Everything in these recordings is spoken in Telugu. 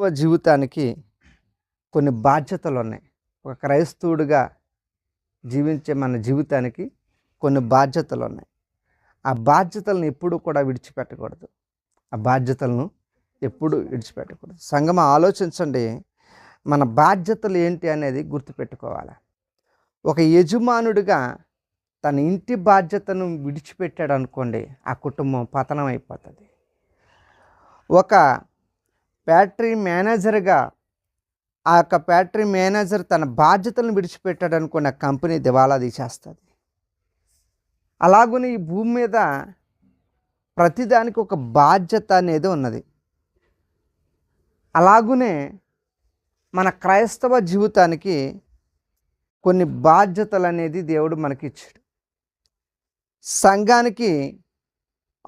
క్రైస్తవ జీవితానికి కొన్ని బాధ్యతలు ఉన్నాయి ఒక క్రైస్తవుడిగా జీవించే మన జీవితానికి కొన్ని బాధ్యతలు ఉన్నాయి ఆ బాధ్యతలను ఎప్పుడూ కూడా విడిచిపెట్టకూడదు. ఆ బాధ్యతలను ఎప్పుడు విడిచిపెట్టకూడదు. సంగమ ఆలోచించండి మన బాధ్యతలు ఏంటి అనేది గుర్తుపెట్టుకోవాలి. ఒక యజమానుడిగా తన ఇంటి బాధ్యతను విడిచిపెట్టాడు అనుకోండి ఆ కుటుంబం పతనం అయిపోతుంది ఒక ఫ్యాక్టరీ మేనేజర్గా ఆ యొక్క ఫ్యాక్టరీ మేనేజర్ తన బాధ్యతలను విడిచిపెట్టాడు అనుకున్న కంపెనీ దివాలా తీసేస్తుంది. అలాగనే ఈ భూమి మీద ప్రతిదానికి ఒక బాధ్యత అనేది ఉన్నది. అలాగునే మన క్రైస్తవ జీవితానికి కొన్ని బాధ్యతలు అనేది దేవుడు మనకి ఇచ్చాడు సంఘానికి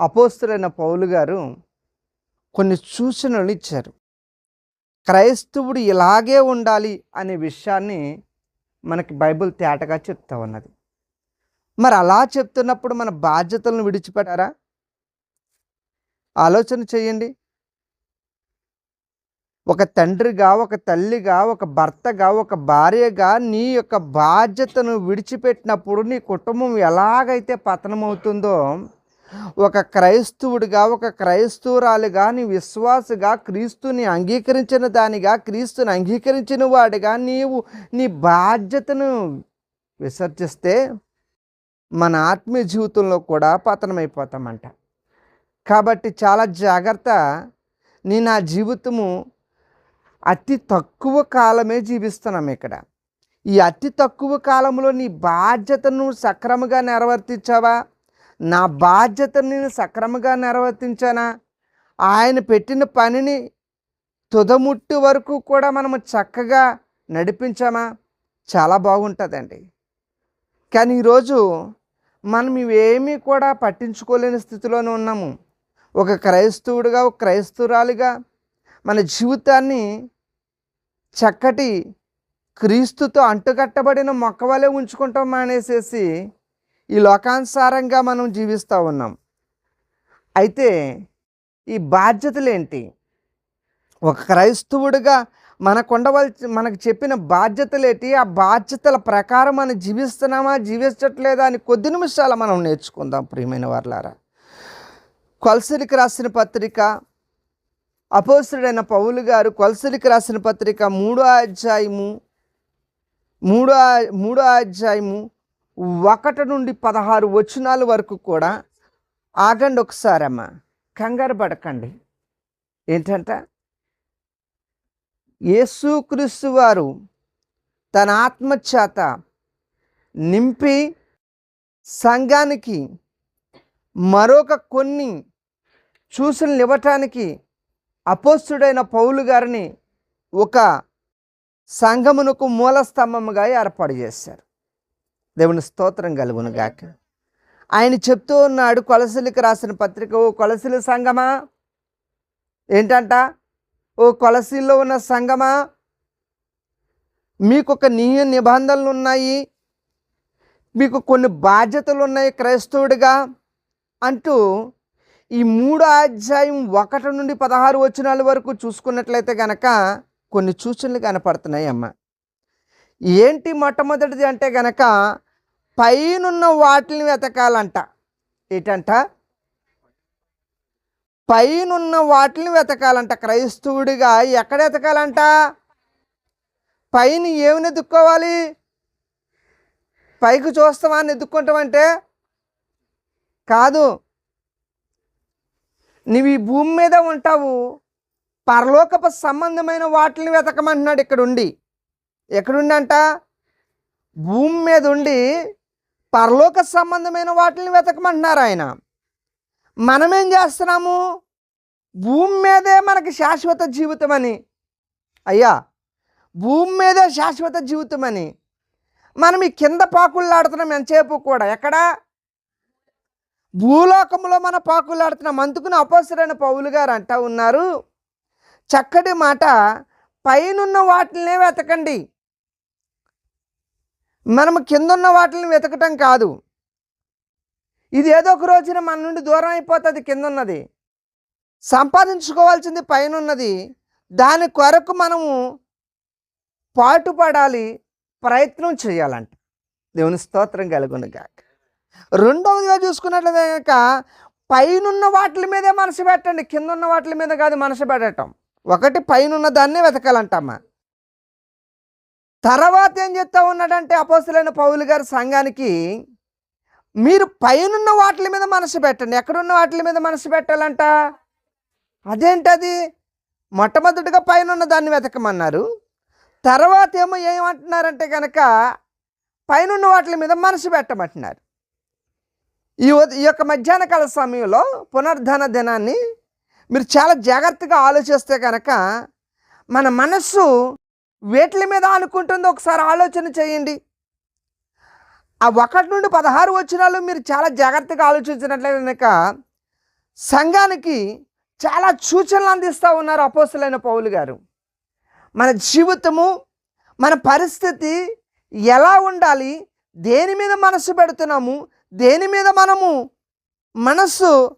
అపోస్తులైన పౌలు గారు కొన్ని సూచనలు ఇచ్చారు. క్రైస్తవుడు ఇలాగే ఉండాలి అనే విషయాన్ని మనకి బైబిల్ తేటగా చెప్తా ఉన్నది. మరి అలా చెప్తున్నప్పుడు మన బాధ్యతలను విడిచిపెట్టారా? ఆలోచన చేయండి. ఒక తండ్రిగా ఒక తల్లిగా ఒక భర్తగా ఒక భార్యగా నీ యొక్క బాధ్యతను విడిచిపెట్టినప్పుడు నీ కుటుంబం ఎలాగైతే పతనమవుతుందో ఒక క్రైస్తవుడిగా ఒక క్రైస్తవురాలుగా నీ విశ్వాసగా క్రీస్తుని అంగీకరించిన దానిగా క్రీస్తుని అంగీకరించిన వాడిగా నీవు నీ బాధ్యతను విసర్జిస్తే మన ఆత్మీయ జీవితంలో కూడా పతనమైపోతామంట. కాబట్టి చాలా జాగ్రత్త. నీ నా జీవితము అతి తక్కువ కాలమే జీవిస్తున్నాం ఇక్కడ. ఈ అతి తక్కువ కాలంలో నీ బాధ్యతను సక్రమంగా నెరవేర్తించావా? నా బాధ్యతను నేను సక్రమంగా నిర్వర్తించానా? ఆయన పెట్టిన పనిని తుదముట్టు వరకు కూడా మనము చక్కగా నడిపించామా? చాలా బాగుంటుందండి. కానీ ఈరోజు మనం ఇవేమీ కూడా పట్టించుకోలేని స్థితిలోనే ఉన్నాము. ఒక క్రైస్తవుడిగా ఒక క్రైస్తవురాలిగా మన జీవితాన్ని చక్కటి క్రీస్తుతో అంటుకట్టబడిన మొక్కవలే ఉంచుకుంటాం మానేసేసి ఈ లోకానుసారంగా మనం జీవిస్తూ ఉన్నాం. అయితే ఈ బాధ్యతలు ఏంటి ఒక క్రైస్తవుడిగా మనకు మనకు చెప్పిన బాధ్యతలు ఏంటి ఆ బాధ్యతల ప్రకారం మనం జీవిస్తున్నామా జీవించట్లేదా అని కొద్ది నిమిషాలు మనం నేర్చుకుందాం ప్రియమైన వాళ్ళారా కొలసరికి రాసిన పత్రిక అపోసుడైన పౌలు గారు కొలసరికి రాసిన పత్రిక మూడో అధ్యాయము మూడో మూడో అధ్యాయము ఒకటి నుండి పదహారు వచనాల వరకు కూడా ఆగండి ఒకసారమ్మా కంగారు పడకండి. ఏంటంట? యేసుక్రీస్తు వారు తన ఆత్మచేత నింపి సంఘానికి మరొక కొన్ని సూచనలు ఇవ్వటానికి అపోస్తుడైన పౌలు గారిని ఒక సంఘమునకు మూల స్తంభముగా ఏర్పాటు చేశారు. దేవుని స్తోత్రం కలుగును గాక. ఆయన చెప్తూ ఉన్నాడు కొలసలికి రాసిన పత్రిక ఓ కొలసిల సంగమా ఏంటంట? ఓ కొలసీల్లో ఉన్న సంగమా మీకు ఒక నియ నిబంధనలు ఉన్నాయి మీకు కొన్ని బాధ్యతలు ఉన్నాయి క్రైస్తవుడిగా అంటూ ఈ మూడు అధ్యాయం ఒకటి నుండి పదహారు వచనాల వరకు చూసుకున్నట్లయితే గనక కొన్ని సూచనలు కనపడుతున్నాయి అమ్మ ఏంటి మొట్టమొదటిది అంటే గనక పైనున్న వాటిని వెతకాలంట. ఏంటంట? పైనున్న వాటిని వెతకాలంట. క్రైస్తవుడిగా ఎక్కడ వెతకాలంట? పైన ఏమిని ఎదుక్కోవాలి? పైకి చూస్తామా అని ఎదుక్కుంటామంటే కాదు. నువ్వు ఈ భూమి మీద ఉంటావు. పరలోకపు సంబంధమైన వాటిని వెతకమంటున్నాడు ఇక్కడ ఉండి ఎక్కడుండంట? భూమి మీద ఉండి పరలోక సంబంధమైన వాటిని వెతకమంటున్నారు ఆయన. మనమేం చేస్తున్నాము? భూమి మీదే మనకి శాశ్వత జీవితం అని అయ్యా భూమి మీదే శాశ్వత జీవితం అని మనం ఈ కింద పాకుళ్ళాడుతున్నాం ఎంతసేపు కూడా. ఎక్కడ? భూలోకంలో మన పాకులాడుతున్నాం అందుకుని అపోసరైన పౌలు గారు అంటా ఉన్నారు చక్కటి మాట పైనున్న వాటినే వెతకండి. మనము కిందున్న వాటిని వెతకటం కాదు. ఇది ఏదో ఒక రోజున మన నుండి దూరం అయిపోతుంది కిందున్నది. సంపాదించుకోవాల్సింది పైన ఉన్నది దాని కొరకు మనము పాటుపడాలి ప్రయత్నం చేయాలంట. దేవుని స్తోత్రం కలుగును కాక రెండవదిగా చూసుకున్నట్లయితే కనుక పైనున్న వాటి మీదే మనసు పెట్టండి. కింద ఉన్న వాటి మీద కాదు మనసు పెట్టడం ఒకటి పైనున్న దాన్నే వెతకాలంటమ్మా. తర్వాత ఏం చెప్తా ఉన్నాడంటే అపోసలైన పౌలు గారి సంఘానికి మీరు పైనున్న వాటి మీద మనసు పెట్టండి. ఎక్కడున్న వాటి మీద మనసు పెట్టాలంట? అదేంటది? మొట్టమొదటిగా పైన దాన్ని వెతకమన్నారు. తర్వాత ఏమో ఏమంటున్నారంటే కనుక పైనున్న వాటి మీద మనసు పెట్టమంటున్నారు. ఈ ఈ యొక్క మధ్యాహ్న కాల సమయంలో పునర్ధన దినాన్ని మీరు చాలా జాగ్రత్తగా ఆలోచిస్తే కనుక మన మనస్సు వేట్ల మీద అనుకుంటుందో ఒకసారి ఆలోచన చేయండి. ఆ ఒకటి నుండి పదహారు వచ్చినాలు మీరు చాలా జాగ్రత్తగా ఆలోచించినట్లయితే కనుక సంఘానికి చాలా సూచనలు అందిస్తూ ఉన్నారు అపోసలైన పౌలు గారు. మన జీవితము మన పరిస్థితి ఎలా ఉండాలి దేని మీద మనసు పెడుతున్నాము దేని మీద మనము మనస్సు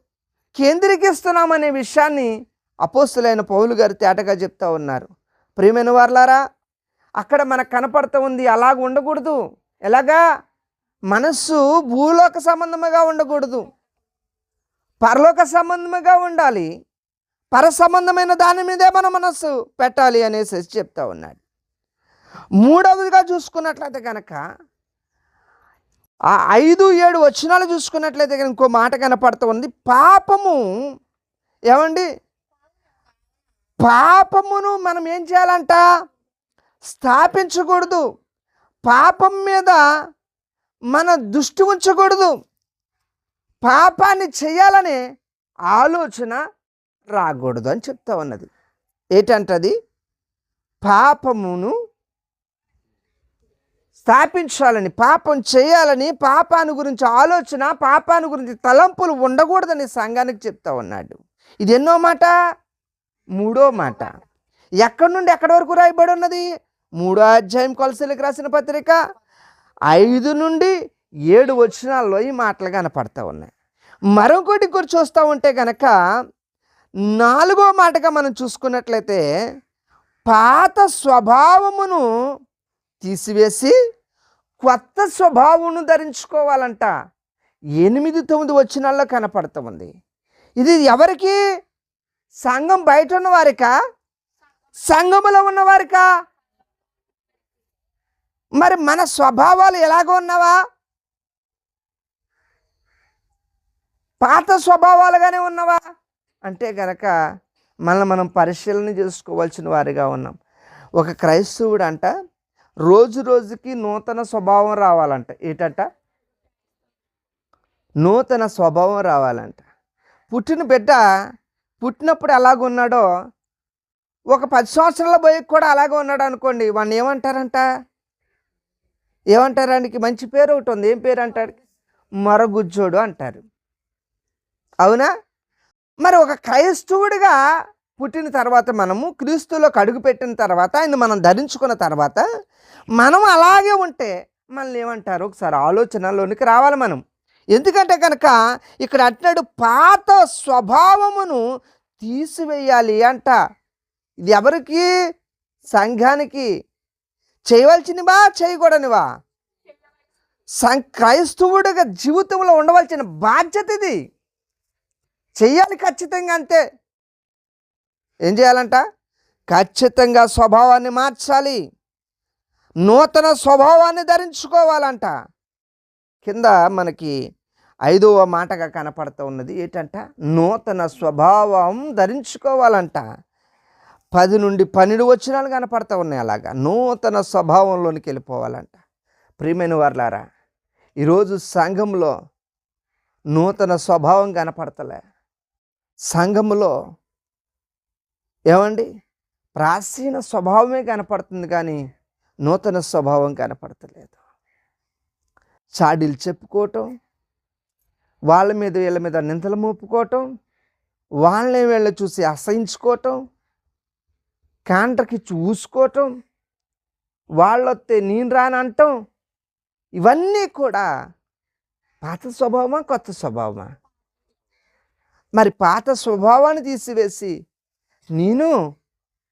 కేంద్రీకరిస్తున్నామనే విషయాన్ని అపోస్తులైన పౌలు గారు తేటగా చెప్తా ఉన్నారు. ప్రియమైన వార్లారా అక్కడ మనకు కనపడుతూ ఉంది. అలాగ ఉండకూడదు. ఎలాగా? మనస్సు భూలోక సంబంధముగా ఉండకూడదు. పరలోక సంబంధముగా ఉండాలి. పర సంబంధమైన దాని మీదే మన మనస్సు పెట్టాలి అనేసి చెప్తా ఉన్నాడు. మూడవదిగా చూసుకున్నట్లయితే కనుక ఆ ఐదు ఏడు వచనాలు చూసుకున్నట్లయితే కనుక ఇంకో మాట కనపడుతూ ఉంది. పాపము ఏమండి? పాపమును మనం ఏం చేయాలంట? స్థాపించకూడదు. పాపం మీద మన దృష్టి ఉంచకూడదు. పాపాన్ని చేయాలనే ఆలోచన రాకూడదు అని చెప్తా ఉన్నది. ఏంటంటది? పాపమును స్థాపించాలని పాపం చేయాలని పాపాన్ని గురించి ఆలోచన పాపాన్ని గురించి తలంపులు ఉండకూడదని సంఘానికి చెప్తా ఉన్నాడు. ఇది ఎన్నో మాట? మూడో మాట. ఎక్కడి నుండి ఎక్కడి వరకు రాయబడి ఉన్నది? మూడో అధ్యాయం కొలసలకు రాసిన పత్రిక ఐదు నుండి ఏడు వచనాల్లో ఈ మాటలు కనపడతా ఉన్నాయి. మరొకటి కూడా చూస్తూ ఉంటే కనుక నాలుగో మాటగా మనం చూసుకున్నట్లయితే పాత స్వభావమును తీసివేసి కొత్త స్వభావమును ధరించుకోవాలంట. ఎనిమిది తొమ్మిది వచ్చినాల్లో కనపడుతూ ఉంది. ఇది ఎవరికి? సంఘం బయట ఉన్నవారికా? సంఘములో ఉన్నవారికా? మరి మన స్వభావాలు ఎలాగో ఉన్నవా? పాత స్వభావాలుగానే ఉన్నవా? అంటే గనక మనల్ని మనం పరిశీలన చేసుకోవాల్సిన వారిగా ఉన్నాం. ఒక క్రైస్తవుడు అంట రోజు రోజుకి నూతన స్వభావం రావాలంట. ఏంటంట? నూతన స్వభావం రావాలంట. పుట్టిన బిడ్డ పుట్టినప్పుడు ఎలాగున్నాడో ఒక పది సంవత్సరాల పోయి కూడా అలాగే ఉన్నాడు అనుకోండి వాడిని ఏమంటారంట ఏమంటారానికి మంచి పేరు ఒకటి ఉంది. ఏం పేరు అంటారు మరగుజ్జోడు అంటారు. అవునా? మరి ఒక క్రైస్తవుడిగా పుట్టిన తర్వాత మనము క్రీస్తులోకి అడుగుపెట్టిన తర్వాత ఆయన మనం ధరించుకున్న తర్వాత మనం అలాగే ఉంటే మనల్ని ఏమంటారు? ఒకసారి ఆలోచనలోనికి రావాలి మనం. ఎందుకంటే కనుక ఇక్కడ అంటున్నాడు పాత స్వభావమును తీసివేయాలి అంట. ఇది ఎవరికి? సంఘానికి చేయవలసినవా? చేయకూడనివా? సం క్రైస్తవుడిగా జీవితంలో ఉండవలసిన బాధ్యత ఇది. చెయ్యాలి ఖచ్చితంగా అంతే. ఏం చేయాలంట? ఖచ్చితంగా స్వభావాన్ని మార్చాలి. నూతన స్వభావాన్ని ధరించుకోవాలంట. కింద మనకి ఐదవ మాటగా కనపడుతూ ఉన్నది ఏంటంట? నూతన స్వభావం ధరించుకోవాలంట. పది నుండి పన్నెండు వచ్చినాలు కనపడతా ఉన్నాయి అలాగా. నూతన స్వభావంలోనికి వెళ్ళిపోవాలంట. ప్రియమైన వర్లారా ఈరోజు సంఘంలో నూతన స్వభావం కనపడతలే. సంఘంలో ఏమండి? ప్రాచీన స్వభావమే కనపడుతుంది కానీ నూతన స్వభావం కనపడతలేదు. చాడీలు చెప్పుకోవటం వాళ్ళ మీద వీళ్ళ మీద నిందలు మోపుకోవటం వాళ్ళని వీళ్ళని చూసి అసహించుకోవటం కాంట్రకి చూసుకోవటం వాళ్ళొస్తే నేను రానంటాం ఇవన్నీ కూడా పాత స్వభావమా కొత్త స్వభావమా? మరి పాత స్వభావాన్ని తీసివేసి నేను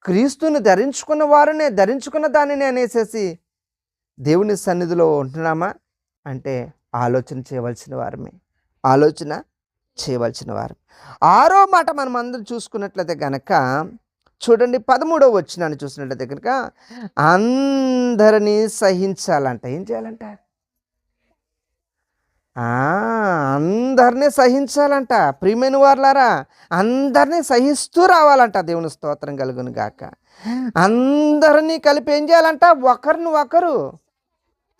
క్రీస్తుని ధరించుకున్న వారునే ధరించుకున్న దానిని అనేసేసి దేవుని సన్నిధిలో ఉంటున్నామా? అంటే ఆలోచన చేయవలసిన వారమే. ఆలోచన చేయవలసిన వారు. ఆరో మాట మనం అందరం చూసుకున్నట్లయితే గనక చూడండి పదమూడవ వచ్చినాన్ని చూసినట్లయితే కనుక అందరినీ సహించాలంట. ఏం చేయాలంట? ఆ, అందరినీ సహించాలంట. ప్రియమైన వారులారా అందరినీ సహిస్తూ రావాలంట దేవుని స్తోత్రం కలుగును గాక. అందరినీ కలిపి ఏం చేయాలంట? ఒకరిని ఒకరు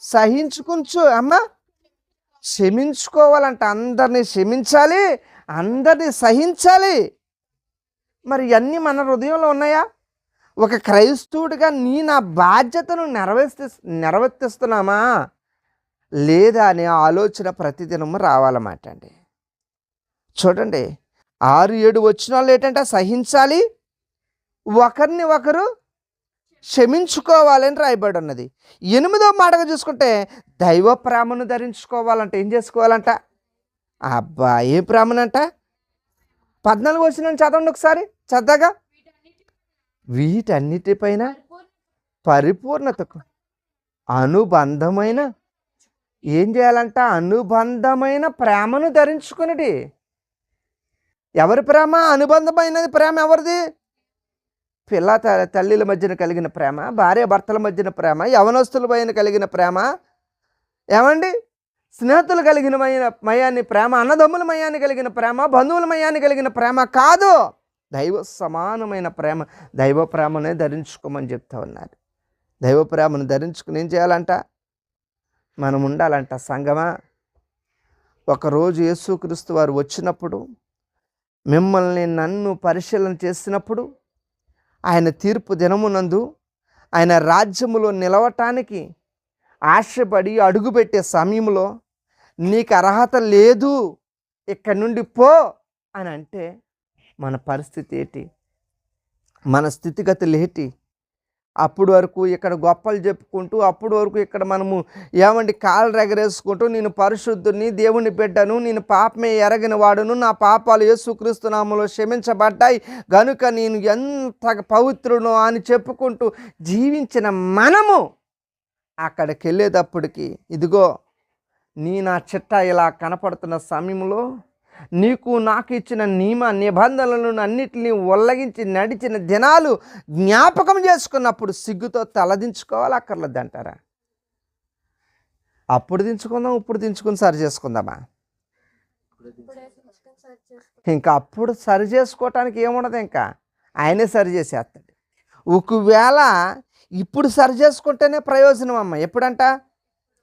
సహించుకుంచు అమ్మా! క్షమించుకోవాలంట. అందరినీ క్షమించాలి అందరినీ సహించాలి. మరి ఇవన్నీ మన హృదయంలో ఉన్నాయా? ఒక క్రైస్తవుడిగా నీ నా బాధ్యతను నెరవేర్తి నెరవేర్తిస్తున్నామా? లేదా అనే ఆలోచన ప్రతిదినము రావాలన్నమాట అండి. చూడండి ఆరు ఏడు వచ్చిన ఏంటంటే సహించాలి ఒకరిని ఒకరు క్షమించుకోవాలని రాయబడి ఉన్నది. ఎనిమిదో మాటగా చూసుకుంటే దైవ ప్రేమను ధరించుకోవాలంట ఏం చేసుకోవాలంట? అబ్బా ఏ ప్రేమనంట? పద్నాలుగు వచ్చిన చదవండి ఒకసారి. చద్దగా వీటన్నిటిపైన పరిపూర్ణతకు అనుబంధమైన ఏం చేయాలంట? అనుబంధమైన ప్రేమను ధరించుకునేది ఎవరి ప్రేమ? అనుబంధమైనది ప్రేమ ఎవరిది? పిల్ల త- తల్లిల మధ్యన కలిగిన ప్రేమ భార్య భర్తల మధ్యన ప్రేమ యవనస్తుల పైన కలిగిన ప్రేమ. ఏమండి? స్నేహితులు కలిగిన మయ- మయాన్ని ప్రేమ అన్నదమ్ముల మయాన్ని కలిగిన ప్రేమ బంధువుల మయాన్ని కలిగిన ప్రేమ కాదు. దైవ సమానమైన ప్రేమ దైవ ప్రేమనే ధరించుకోమని చెప్తా ఉన్నారు. దైవ ప్రేమను ధరించుకుని ఏం చేయాలంట? మనం ఉండాలంట సంగమా? ఒకరోజు యేసుక్రీస్తు వారు వచ్చినప్పుడు మిమ్మల్ని నన్ను పరిశీలన చేసినప్పుడు ఆయన తీర్పు దినమునందు ఆయన రాజ్యములో నిలవటానికి ఆశపడి అడుగుపెట్టే సమయంలో నీకు అర్హత లేదు ఇక్కడి నుండి పో అని అంటే మన పరిస్థితి ఏంటి? మన స్థితిగతులు ఏంటి? అప్పుడు వరకు ఇక్కడ గొప్పలు చెప్పుకుంటూ అప్పుడు వరకు ఇక్కడ మనము ఏమండి కాళ్ళు రెగరేసుకుంటూ నేను పరిశుద్ధుని దేవుని బిడ్డను నేను పాపమే ఎరగిన వాడును నా పాపాలు యేసుక్రీస్తునామలో క్షమించబడ్డాయి. గనుక నేను ఎంత పవిత్రును అని చెప్పుకుంటూ జీవించిన మనము అక్కడికి వెళ్ళేటప్పటికి ఇదిగో నీ నా చిట్ట ఇలా కనపడుతున్న సమయంలో నీకు నాకు ఇచ్చిన నియమ నిబంధనలను అన్నిటినీ ఉల్లగించి నడిచిన దినాలు జ్ఞాపకం చేసుకున్నప్పుడు సిగ్గుతో తలదించుకోవాలి అక్కర్లేదు అంటారా? అప్పుడు దించుకుందాం ఇప్పుడు దించుకుని సరి చేసుకుందామా? ఇంకా అప్పుడు సరి చేసుకోవటానికి ఏముండదు ఇంకా. ఆయనే సరి చేసేస్తాడు. ఒకవేళ ఇప్పుడు సరి చేసుకుంటేనే ప్రయోజనం అమ్మ. ఎప్పుడంట?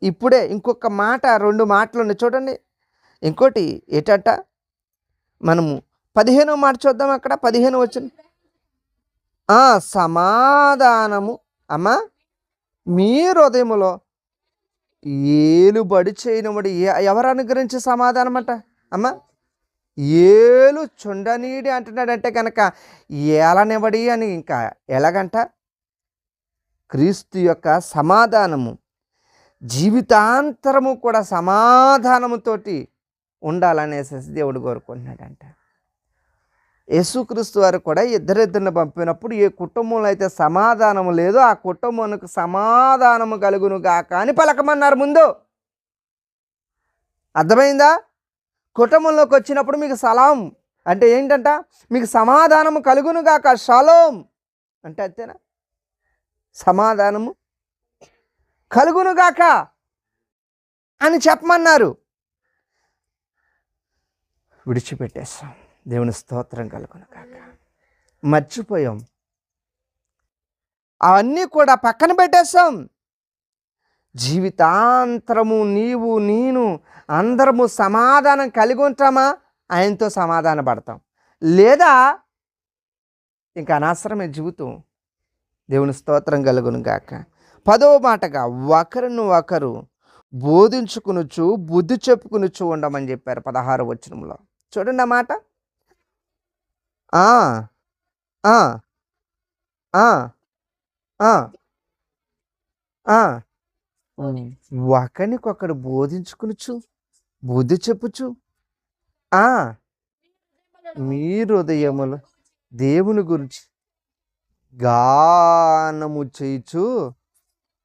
ఇప్పుడే ఇంకొక మాట రెండు మాటలు ఉన్నాయి. చూడండి. ఇంకోటి ఏటట? మనము పదిహేనో మాట చూద్దాం అక్కడ. పదిహేను వచ్చిన సమాధానము. అమ్మా మీ హృదయములో ఏలుబడి చేయనబడి ఏ- ఎవరు అనుగ్రహించే సమాధానం అంట? అమ్మా ఏలు చుండనీడి అంటున్నాడంటే కనుక ఏలనివ్వడి అని ఇంకా ఎలాగంట? క్రీస్తు యొక్క సమాధానము జీవితాంతరము కూడా సమాధానముతోటి ఉండాలనేసి దేవుడు కోరుకుంటున్నాడంట. యేసుక్రీస్తు వారు కూడా ఇద్దరిద్దరిని పంపినప్పుడు ఏ కుటుంబంలో అయితే సమాధానము లేదో ఆ కుటుంబానికి సమాధానము కలుగును గాక అని పలకమన్నారు ముందు. అర్థమైందా? కుటుంబంలోకి వచ్చినప్పుడు మీకు సలాం అంటే ఏంటంట? మీకు సమాధానము కలుగును గాక షలోం. అంటే అంతేనా? సమాధానము కలుగునుగాక అని చెప్పమన్నారు. విడిచిపెట్టేస్తాం దేవుని స్తోత్రం కలుగును కాక మర్చిపోయాం. అవన్నీ కూడా పక్కన పెట్టేస్తాం జీవితాంతరము నీవు నేను అందరము సమాధానం కలిగి ఉంటామా? ఆయనతో సమాధాన పడతాం. లేదా ఇంకా అనవసరమే జీవితం దేవుని స్తోత్రం కలుగును గాక. పదవ మాటగా ఒకరిని ఒకరు బోధించుకునుచు బుద్ధి చెప్పుకునుచు ఉండమని చెప్పారు పదహారు వచనంలో. చూడండి ఆ మాట. ఆ, ఒకరికొకరు బోధించుకునుచు బుద్ధి చెప్పుచు మీ హృదయములు దేవుని గురించి గానము చేయుచు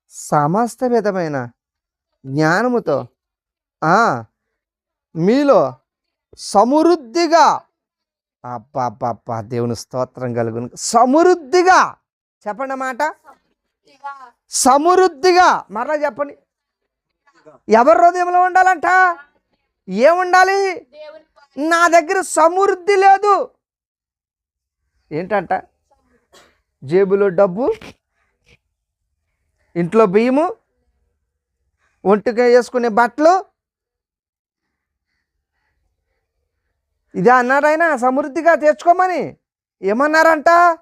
సమస్త విధమైన జ్ఞానముతో మీలో సమృద్ధిగా అబ్బా దేవుని స్తోత్రం కలుగును. సమృద్ధిగా చెప్పండి మాట. సమృద్ధిగా. మరలా చెప్పండి. ఎవరి హృదయంలో ఉండాలంట? ఏముండాలి? నా దగ్గర సమృద్ధి లేదు. ఏంటంట? జేబులో డబ్బు ఇంట్లో బియ్యము ఒంటిగా వేసుకునే బట్టలు. ఇదే అన్నాడు ఆయన సమృద్ధిగా తెచ్చుకోమని. ఏమన్నారంట?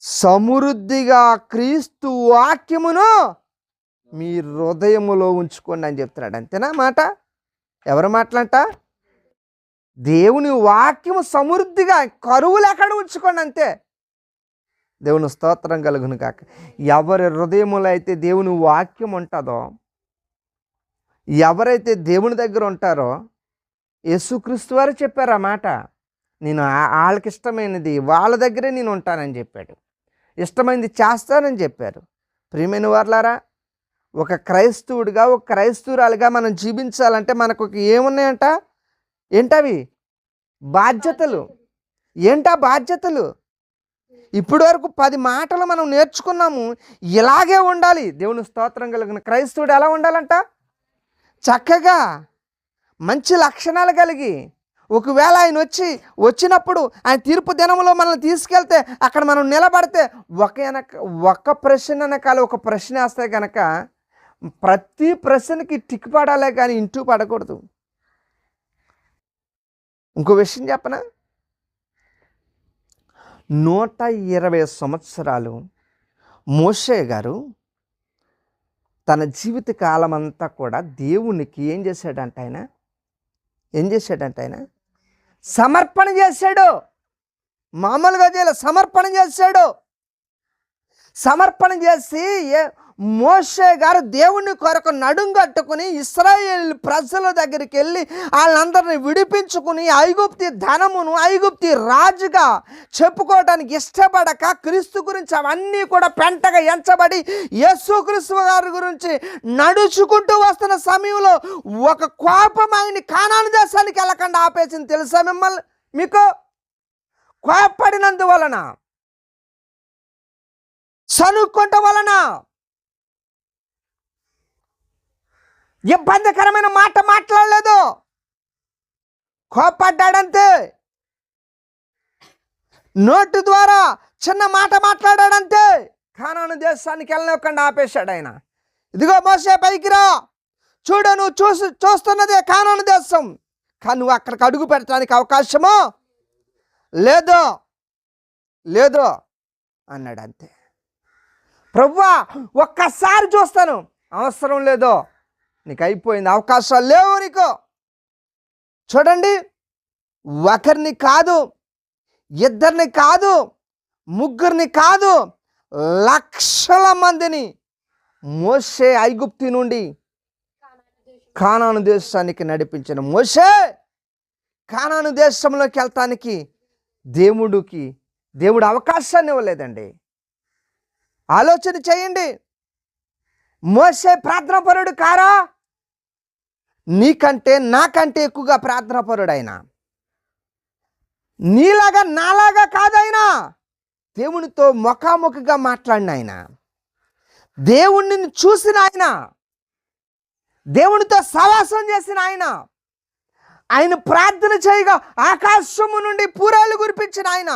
సమృద్ధిగా క్రీస్తు వాక్యమును మీ హృదయములో ఉంచుకోండి అని చెప్తున్నాడు. అంతేనా మాట? ఎవరి మాటలంట? దేవుని వాక్యము సమృద్ధిగా కరువులు ఎక్కడ ఉంచుకోండి అంతే. దేవుని స్తోత్రం కలుగును కాక ఎవరి హృదయములో అయితే దేవుని వాక్యం ఉంటుందో ఎవరైతే దేవుని దగ్గర ఉంటారో యేసుక్రీస్తు వారు చెప్పారు ఆ మాట. నేను వాళ్ళకి ఇష్టమైనది వాళ్ళ దగ్గరే నేను ఉంటానని చెప్పాడు. ఇష్టమైనది చేస్తానని చెప్పారు. ప్రియమైన వార్లారా ఒక క్రైస్తవుడిగా ఒక క్రైస్తవురాలుగా మనం జీవించాలంటే మనకు ఒక ఏమున్నాయంట? ఏంటవి? బాధ్యతలు. ఏంటా బాధ్యతలు? ఇప్పటి వరకు పది మాటలు మనం నేర్చుకున్నాము. ఇలాగే ఉండాలి. దేవుని స్తోత్రం కలిగిన క్రైస్తవుడు ఎలా ఉండాలంట? చక్కగా మంచి లక్షణాలు కలిగి ఒకవేళ ఆయన వచ్చి వచ్చినప్పుడు ఆయన తీర్పు దినంలో మనల్ని తీసుకెళ్తే అక్కడ మనం నిలబడితే ఒక వెనక ఒక ప్రశ్న వెనకాల ఒక ప్రశ్న వేస్తే కనుక ప్రతి ప్రశ్నకి టిక్ పడాలే కానీ ఇంటూ పడకూడదు. ఇంకో విషయం చెప్పనా? నూట ఇరవై సంవత్సరాలు మోషే గారు తన జీవిత కాలం అంతా కూడా దేవునికి ఏం చేశాడంట ఆయన? ఏం చేశాడంట ఆయన? సమర్పణ చేశాడు. మామూలుగా చేయాలి. సమర్పణ చేశాడు. సమర్పణ చేసి ఏ మోషే గారు దేవుని కొరకు నడుంగట్టుకుని ఇస్రాయేల్ ప్రజల దగ్గరికి వెళ్ళి వాళ్ళందరిని విడిపించుకుని ఐగుప్తి ధనమును ఐగుప్తి రాజుగా చెప్పుకోవడానికి ఇష్టపడక క్రీస్తు గురించి అవన్నీ కూడా పెంటగా ఎంచబడి యేసుక్రీస్తు గారి గురించి నడుచుకుంటూ వస్తున్న సమయంలో ఒక కోపం ఆయన కానాను దేశానికి వెళ్ళకుండా ఆపేసింది. తెలుసా మిమ్మల్ని? మీకు కోపడినందువలన చనుక్కుంట వలన ఇబ్బందికరమైన మాట మాట్లాడలేదు. కోపడ్డాడంతే నోటు ద్వారా చిన్న మాట మాట్లాడాడంతే. కానాను దేశానికి వెళ్ళనివ్వకుండా ఆపేశాడు ఆయన. ఇదిగో మోసే పైకి రా. చూడు నువ్వు చూసి చూస్తున్నదే కానాను దేశం. కానీ నువ్వు అక్కడికి అడుగు పెట్టడానికి అవకాశము? లేదు. లేదు అన్నాడు అంతే ప్రభువా ఒక్కసారి చూస్తాను. అవసరం లేదో. నీకు అయిపోయింది అవకాశాలు లేవు నీకు. చూడండి ఒకరిని కాదు ఇద్దరిని కాదు ముగ్గురిని కాదు లక్షల మందిని మోసే ఐగుప్తి నుండి కానాను దేశానికి నడిపించిన మోసే కానాను దేశంలోకి వెళ్తానికి దేవుడికి దేవుడు అవకాశాన్ని ఇవ్వలేదండి. ఆలోచన చేయండి. మోసే ప్రార్థనాపరుడు కారా? నీకంటే నాకంటే ఎక్కువగా ప్రార్థనాపరుడు ఆయన నీలాగా నాలాగా కాదైనా దేవునితో ముఖాముఖిగా మాట్లాడిన ఆయన. దేవుణ్ణి చూసిన ఆయన. దేవునితో సవాసం చేసిన ఆయన. ఆయన ప్రార్థన చేయగా ఆకాశము నుండి పూరాలు కురిపించిన ఆయన.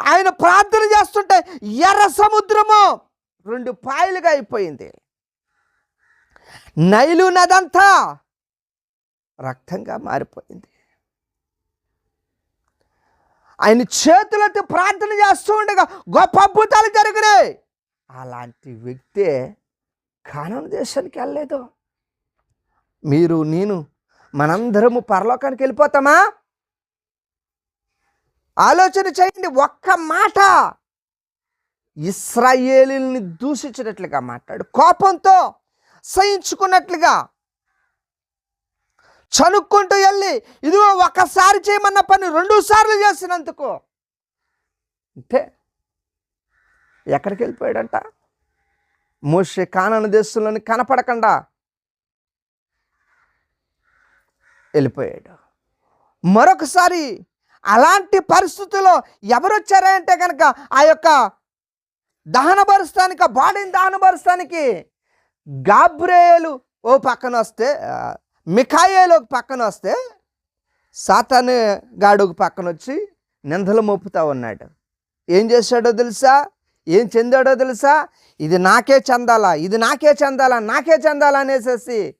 ఆయన ప్రార్థన చేస్తుంటే ఎర్ర సముద్రము రెండు పాయలుగా అయిపోయింది. నైలు నదంతా రక్తంగా మారిపోయింది. ఆయన చేతులతో ప్రార్థన చేస్తూ ఉండగా గొప్ప అద్భుతాలు జరిగినాయి. అలాంటి వ్యక్తే కానం దేశానికి వెళ్ళలేదు. మీరు నేను మనందరము పరలోకానికి వెళ్ళిపోతామా? ఆలోచన చేయండి ఒక్క మాట ఇస్రాయేలీని దూషించినట్లుగా మాట్లాడు. కోపంతో సహించుకున్నట్లుగా. చనుక్కుంటూ వెళ్ళి ఇదిగో ఒకసారి చేయమన్న పని రెండు సార్లు చేసినందుకు. అంటే ఎక్కడికి వెళ్ళిపోయాడంట? మోషే కానన దేశంలోని కనపడకుండా వెళ్ళిపోయాడు. మరొకసారి అలాంటి పరిస్థితుల్లో ఎవరు వచ్చారంటే కనుక ఆ యొక్క దహనపరుస్తానికి ఆ బాడీని దహనపరుస్తానికి గాబ్రేయలు ఓ పక్కన వస్తే మిఖాయేలు ఒక పక్కన వస్తే సాతాను గాడు ఒక పక్కన వచ్చి నిందలు మోపుతా ఉన్నాడు. ఏం చేశాడో తెలుసా? ఏం చెందాడో తెలుసా? ఇది నాకే చెందాలా ఇది నాకే చెందాలా నాకే చెందాలా అనేసేసి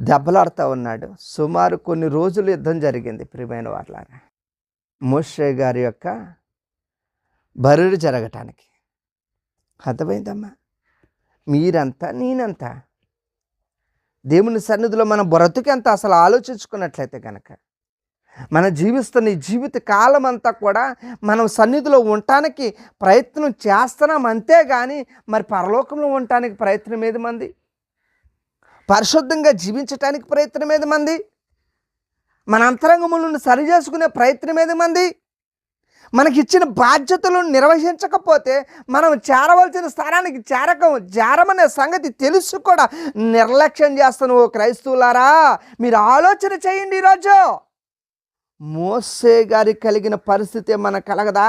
దెబ్బలాడుతూ ఉన్నాడు. సుమారు కొన్ని రోజులు యుద్ధం జరిగింది ప్రియమైన వాటిలాగా మోషే గారి యొక్క బరుడు జరగటానికి. అర్థమైందమ్మా? మీరంతా నేనంతా దేవుని సన్నిధిలో మన బ్రతుకెంత అసలు ఆలోచించుకున్నట్లయితే కనుక మనం జీవిస్తున్న ఈ జీవిత కాలం అంతా కూడా మనం సన్నిధిలో ఉండటానికి ప్రయత్నం చేస్తున్నాం అంతే కానీ మరి పరలోకంలో ఉండటానికి ప్రయత్నం ఏది మంది? పరిశుద్ధంగా జీవించటానికి ప్రయత్నం ఏది మంది? మన అంతరంగములను సరి చేసుకునే ప్రయత్నం ఏది మంది? మనకిచ్చిన బాధ్యతలను నిర్వహించకపోతే మనం చేరవలసిన స్థానానికి చేరకం చేరమనే సంగతి తెలుసు కూడా. నిర్లక్ష్యం చేస్తాను ఓ క్రైస్తవులారా మీరు ఆలోచన చేయండి ఈరోజు. మోసే గారికి కలిగిన పరిస్థితి మనకు కలగదా?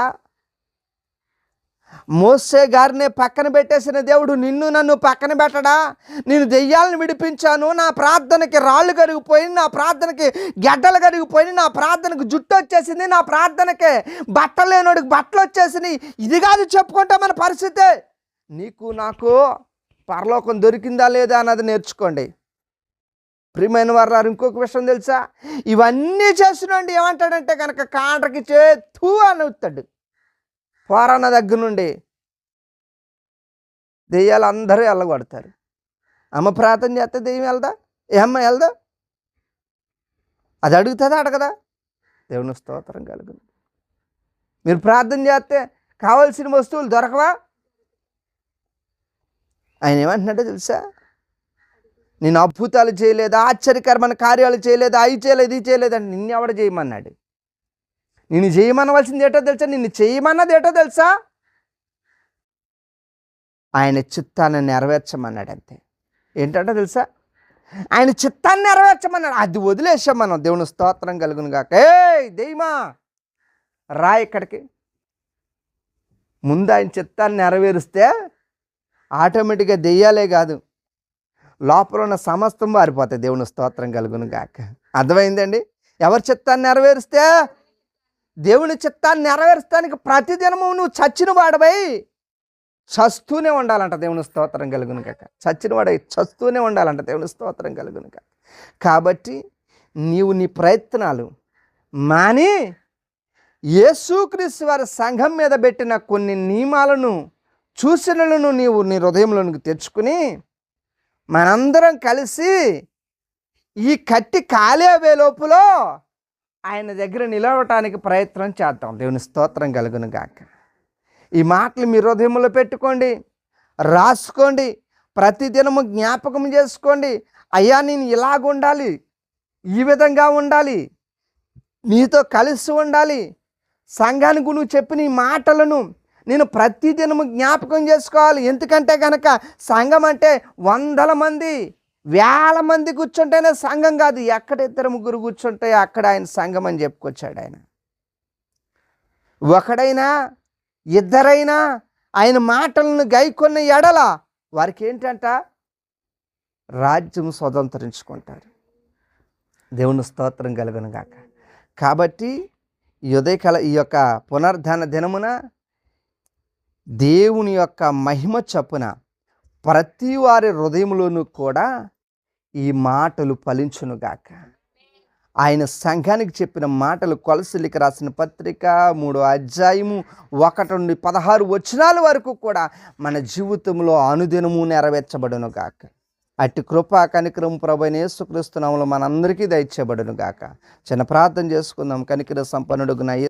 మోసే గారినే పక్కన పెట్టేసిన దేవుడు నిన్ను నన్ను పక్కన పెట్టడా? నేను దెయ్యాలను విడిపించాను. నా ప్రార్థనకి రాళ్ళు కరిగిపోయి నా ప్రార్థనకి గడ్డలు కరిగిపోయి నా ప్రార్థనకు జుట్టు వచ్చేసింది. నా ప్రార్థనకి బట్టలు లేనోడికి బట్టలు వచ్చేసినాయి. ఇది కాదు చెప్పుకుంటా మన పరిస్థితి. నీకు నాకు పరలోకం దొరికిందా లేదా అన్నది నేర్చుకోండి. ప్రియమైన వారు ఇంకొక విషయం తెలుసా? ఇవన్నీ చేస్తున్నాండి ఏమంటాడంటే కనుక కాండ్రకి చేతూ అని ఫారాన పోరాన్న దగ్గర నుండి దెయ్యాలు అందరూ వెళ్ళగొడతారు అమ్మ ప్రార్థన చేస్తే దెయ్యం వెళ్దా? ఏ అమ్మ వెళ్దా? అది అడుగుతుందా? అడగదా? దేవుని స్తోత్రం కలుగుతుంది మీరు ప్రార్థన చేస్తే కావలసిన వస్తువులు దొరకవా? ఆయన ఏమంటున్నాడో తెలుసా? నేను అద్భుతాలు చేయలేదు ఆశ్చర్యకరమైన కార్యాలు చేయలేదు అవి చేయలేదు ఇది చేయలేదు అని నిన్ను ఎవడ చేయమన్నాడు? నిన్ను చేయమనవలసింది ఏటో తెలుసా? నిన్ను చేయమన్నది ఏటో తెలుసా? ఆయన చిత్తాన్ని నెరవేర్చమన్నాడు అంతే ఏంటంటే తెలుసా? ఆయన చిత్తాన్ని నెరవేర్చమన్నాడు. అది వదిలేసాం మనం. దేవుని స్తోత్రం కలుగును కాక ఏ దెయ్యమా రా ఇక్కడికి. ముందు ఆయన చిత్తాన్ని నెరవేరుస్తే ఆటోమేటిక్గా దెయ్యాలే కాదు. లోపల ఉన్న సమస్తం మారిపోతాయి. దేవుని స్తోత్రం కలుగును కాక అర్థమైందండి? ఎవరి చిత్తాన్ని నెరవేరిస్తే దేవుని చిత్తాన్ని నెరవేర్చడానికి ప్రతిదినము నువ్వు చచ్చిన వాడవై చస్తూనే ఉండాలంట దేవుని స్తోత్రం కలుగును కాక. చచ్చిన వాడై చస్తూనే ఉండాలంట దేవుని స్తోత్రం కలుగును కాక. కాబట్టి నీవు నీ ప్రయత్నాలు మాని యేసుక్రీస్తు వారి సంఘం మీద పెట్టిన కొన్ని నియమాలను చూసినలను నీవు నీ హృదయంలోనికి తెచ్చుకుని మనందరం కలిసి ఈ కట్టి కాలేవే లోపల ఆయన దగ్గర నిలవటానికి ప్రయత్నం చేద్దాం. దేవుని స్తోత్రం కలుగును గాక. ఈ మాటలు మీ హృదయంలో పెట్టుకోండి. రాసుకోండి. ప్రతిదినము జ్ఞాపకం చేసుకోండి. అయ్యా నేను ఇలాగ ఉండాలి. ఈ విధంగా ఉండాలి. నీతో కలిసి ఉండాలి. సంఘానికి నువ్వు చెప్పిన ఈ మాటలను నేను ప్రతిదినము జ్ఞాపకం చేసుకోవాలి. ఎందుకంటే కనుక సంఘం అంటే వందల మంది. వేల మంది కూర్చుంటేనే సంఘం కాదు. ఎక్కడ ఇద్దరు ముగ్గురు కూర్చుంటే అక్కడ ఆయన సంఘం అని చెప్పుకొచ్చాడు ఆయన. ఒకడైనా ఇద్దరైనా ఆయన మాటలను గైకొన్న ఎడల వారికి ఏంటంట రాజ్యం స్వతంత్రించుకుంటారు దేవుని స్తోత్రం కలుగును గాక. కాబట్టి యుదయకల ఉదయకాల ఈ యొక్క పునర్ధన దినమున దేవుని యొక్క మహిమ చప్పున ప్రతి వారి హృదయంలోనూ కూడా ఈ మాటలు ఫలించునుగాక ఆయన సంఘానికి చెప్పిన మాటలు కొలసిలికి రాసిన పత్రిక మూడో అధ్యాయము ఒకటి నుండి పదహారు వచనాల వరకు కూడా మన జీవితంలో అనుదినము నెరవేర్చబడును గాక. అట్టి కృపా కనికరం ప్రభైన యేసుక్రీస్తునాములు మనందరికీ దయచేయబడును గాక. చిన్న ప్రార్థన చేసుకుందాం. కనికర సంపన్నుడుగున